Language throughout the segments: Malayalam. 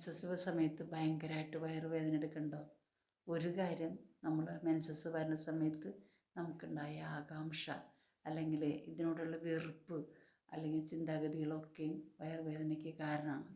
മെൻസസ് സമയത്ത് ഭയങ്കരമായിട്ട് വയറുവേദന എടുക്കണ്ടോ? ഒരു കാര്യം നമ്മൾ മെൻസസ് വരുന്ന സമയത്ത് നമുക്കുണ്ടായ ആകാംക്ഷ അല്ലെങ്കിൽ ഇതിനോടുള്ള വെറുപ്പ് അല്ലെങ്കിൽ ചിന്താഗതികളൊക്കെയും വയറുവേദനയ്ക്ക് കാരണമാണ്.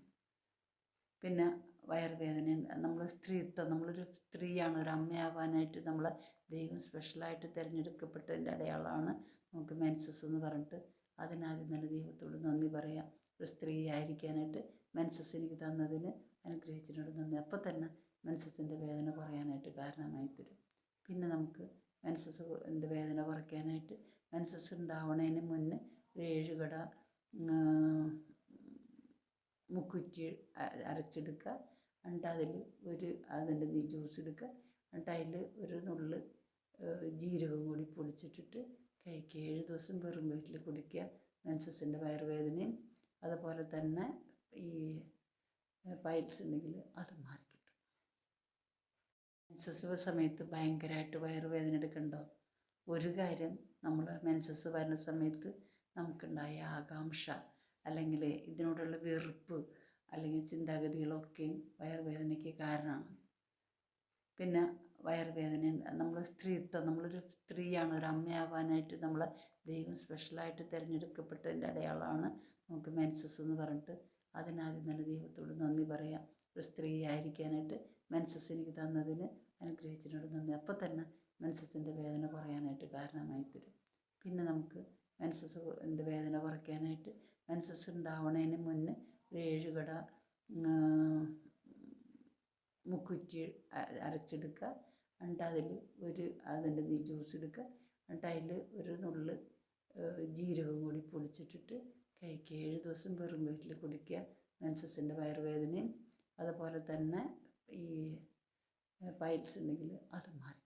പിന്നെ വയറുവേദന നമ്മൾ സ്ത്രീത്വം നമ്മളൊരു സ്ത്രീയാണ് ഒരു അമ്മയാവാനായിട്ട് നമ്മളെ ദൈവം സ്പെഷ്യലായിട്ട് തിരഞ്ഞെടുക്കപ്പെട്ടതിന്റെ അടയാളമാണ് നമുക്ക് മെൻസസ് എന്ന് പറഞ്ഞിട്ട് അതിനാദ്യം നല്ല ദൈവത്തോട് നന്ദി പറയാം. ഒരു സ്ത്രീ ആയിരിക്കാനായിട്ട് മെൻസസ് എനിക്ക് തന്നതിന് അനുഗ്രഹിച്ചതിനോട് നന്ദി. അപ്പോൾ തന്നെ മെൻസസിന്റെ വേദന കുറയാനായിട്ട് കാരണമായി തരും. പിന്നെ നമുക്ക് മെൻസസിന്റെ വേദന കുറയ്ക്കാനായിട്ട് മെൻസസ് ഉണ്ടാവണതിന് മുന്നേ ഒരു ഏഴുകട മുക്കുറ്റി അരച്ചെടുക്കുക. എന്നിട്ട് അതിൽ ഒരു അതിന്റെ ജ്യൂസ് എടുക്കുക. എന്നിട്ട് അതിൽ ഒരു നുള്ള് ജീരകം കൂടി പൊടിച്ചിട്ടിട്ട് കഴിക്കുക. ഏഴ് ദിവസം വെറും വീട്ടിൽ കുടിക്കുക. മെൻസസിന്റെ വയറുവേദനയും അതുപോലെ തന്നെ ഈ പൈൽസ് ഉണ്ടെങ്കിൽ അത് മാറിക്കിട്ടും മെൻസസ് സമയത്ത് ഭയങ്കരമായിട്ട് വയറുവേദന എടുക്കണ്ടോ? ഒരു കാര്യം നമ്മൾ മെൻസസ് വരുന്ന സമയത്ത് നമുക്കുണ്ടായ ആകാംക്ഷ അല്ലെങ്കിൽ ഇതിനോടുള്ള വെറുപ്പ് അല്ലെങ്കിൽ ചിന്താഗതികളൊക്കെയും വയറുവേദനയ്ക്ക് കാരണമാണ്. പിന്നെ വയറുവേദന നമ്മൾ സ്ത്രീത്വം നമ്മളൊരു സ്ത്രീയാണ് ഒരു അമ്മയാവാനായിട്ട് നമ്മൾ ദൈവം സ്പെഷ്യലായിട്ട് തിരഞ്ഞെടുക്കപ്പെട്ടതിന്റെ അടയാളമാണ് നമുക്ക് മെൻസസ് എന്ന് പറഞ്ഞിട്ട് അതിനാദ്യം തന്നെ ദൈവത്തോട് നന്ദി പറയാം. ഒരു സ്ത്രീ ആയിരിക്കാനായിട്ട് മെൻസസ് എനിക്ക് തന്നതിന് അനുഗ്രഹിച്ചതിനോട് നന്ദി. അപ്പോൾ തന്നെ മെൻസസിന്റെ വേദന കുറയാനായിട്ട് കാരണമായി തരും. പിന്നെ നമുക്ക് മെൻസസിന്റെ വേദന കുറയ്ക്കാനായിട്ട് മെൻസസ് ഉണ്ടാവണതിന് മുന്നേ ഒരു ഏഴുകട മുക്കുറ്റി അരച്ചെടുക്കുക. എന്നിട്ട് അതിൽ ഒരു അതിന്റെ ജ്യൂസ് എടുക്കുക. എന്നിട്ട് അതിൽ ഒരു നുള്ള് ജീരകം കൂടി പൊടിച്ചിട്ടിട്ട് കഴിക്കുക. ഏഴ് ദിവസം വെറും വീട്ടിൽ കുടിക്കുക മെൻസസിന്റെ വയറുവേദനയും അതുപോലെ തന്നെ ഈ പൈൽസ് ഉണ്ടെങ്കിൽ അത് മാറി